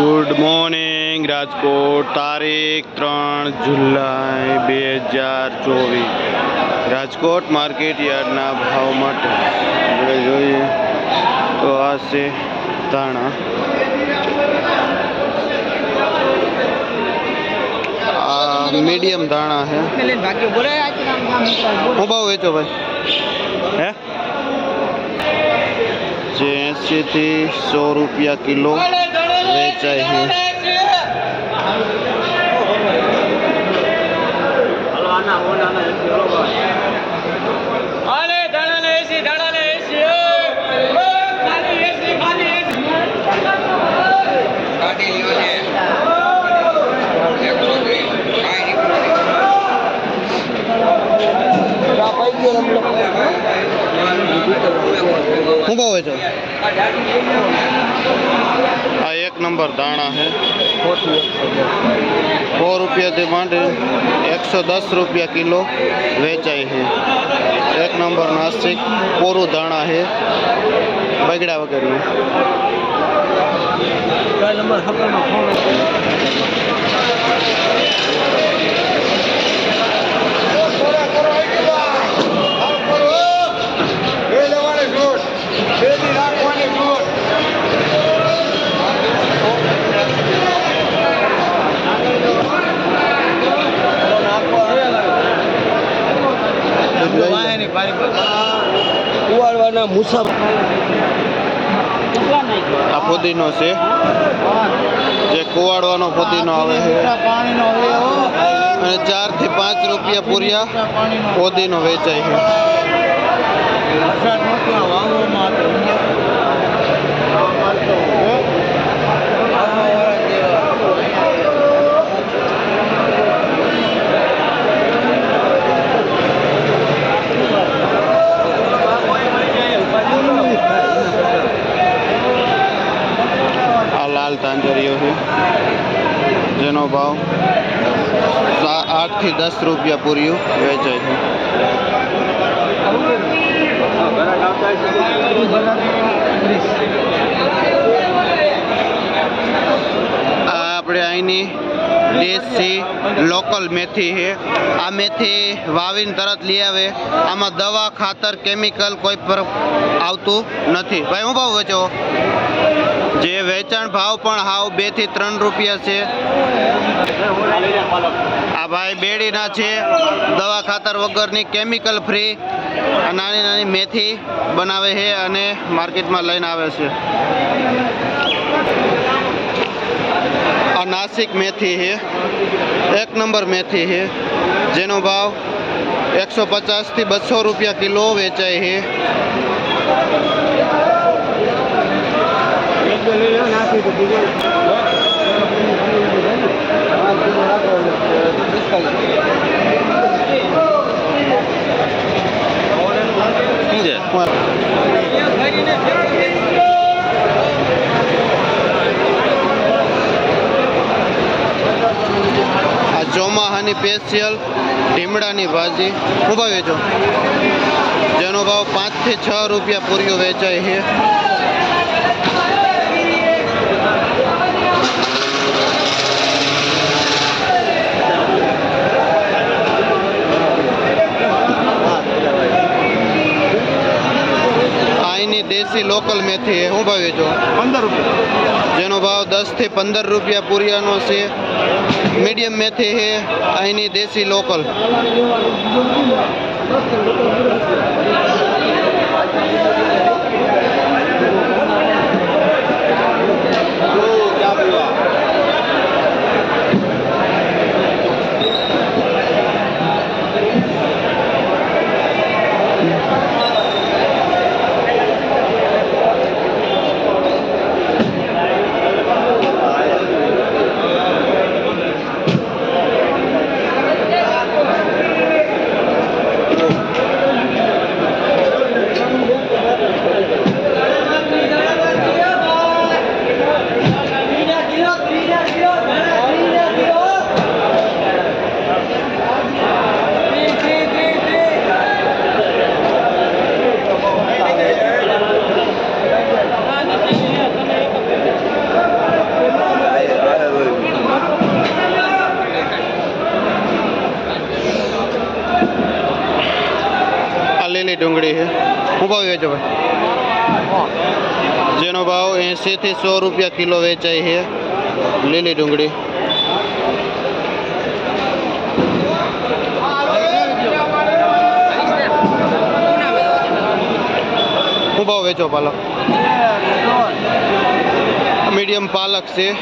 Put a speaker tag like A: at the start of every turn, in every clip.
A: Good morning Rajkot તારીખ ત્રણ જુલાઈ બે હજાર ચોવીસ રાજકોટ માર્કેટ યાર્ડના ભાવ માટે આપણે જોઈએ તો આ છે ધાણા આ મીડિયમ ધાણા છે હું ભાવ વેચો ભાઈ હે જે એંશીથી સો રૂપિયા કિલો વેચાય છે
B: હું બહુ ને એસી દાણા ને એસી ખાલી એસી ખાલી એસી
A: હું ભાવ વેચો આ એક નંબર દાણા છે સો રૂપિયાથી માંડી એકસો દસ રૂપિયા કિલો વેચાય છે એક નંબર નાસિક કોરું દાણા છે બગડ્યા વગરનું
C: કુવાડવાના મુસાફર
A: આ ફુદીનો છે. જે કુવાડવાનો ફુદીનો આવે છે. અને ચારથી પાંચ રૂપિયા પૂર્યા ફુદીનો વેચાય છે આ લાલ તાંજરીઓ છે જેનો ભાવ આઠથી દસ રૂપિયા પૂર્યું વેચાય છે. આ આપણે અહીંની દેશી લોકલ મેથી છે. આ મેથી વાવીને તરત લઈ આવે. આમાં દવા, ખાતર કેમિકલ કોઈ પર આવતું નથી. ભાઈ, હું ભાવ વેચો જે વેચાણ ભાવ પણ હાવ બેથી ત્રણ રૂપિયા છે. આ ભાઈ બેડીના છે, દવા ખાતર વગરની કેમિકલ ફ્રી નાની નાની મેથી બનાવે છે અને માર્કેટમાં લઈને આવે છે. આ નાસિક મેથી છે, એક નંબર મેથી છે, જેનો ભાવ એકસો પચાસથી બસો રૂપિયા કિલો વેચાય છે. ચોમાહાની સ્પેશિયલ ઢીમડાની ભાજી. હું ભાવ વેચો જેનો ભાવ પાંચથી છ રૂપિયા પૂરીઓ વેચાય છે. અહીંની દેશી લોકલ મેથી શું હું ભાવ વેચો પંદર રૂપિયા. જેનો ભાવ દસથી પંદર રૂપિયા પૂરિયાનો છે. મીડિયમ મેથી છે અહીંની દેશી લોકલ. ડુંગળી છે. શું ભાવ વેચો ભાઈ? જેનો ભાવ એંશીથી સો રૂપિયા કિલો વેચાય છે. લીલી ડુંગળી. શું ભાવ વેચો પાલક? મીડિયમ પાલક છે.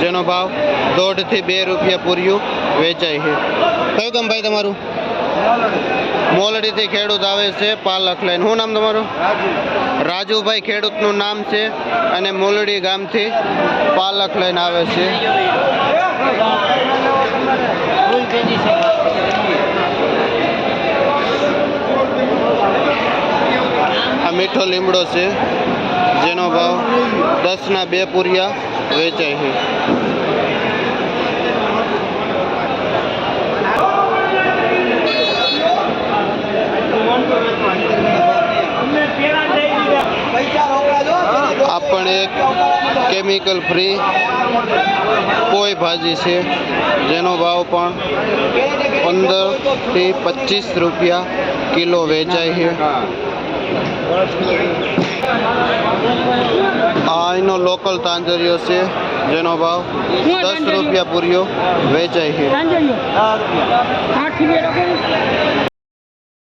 A: જેનો ભાવ દોઢથી બે રૂપિયા પૂર્યું વેચાય છે. કયું ગામ ભાઈ તમારું? મોલડીથી ખેડૂત આવે છે, પાલક લઈને. શું નામ તમારું? રાજુભાઈ ખેડૂતનું નામ છે અને મોલડી ગામથી પાલક લઈને આવે છે. આ મીઠો લીમડો છે, જેનો ભાવ દસના બે પૂરિયા વેચાય છે. આ એક કેમિકલ ફ્રી કોઈ ભાજી છે, જેનો ભાવ પણ પંદરથી પચીસ રૂપિયા કિલો વેચાય છે. આ એનો લોકલ તાંજરિયો છે, જેનો ભાવ દસ રૂપિયા પૂર્યો વેચાય છે.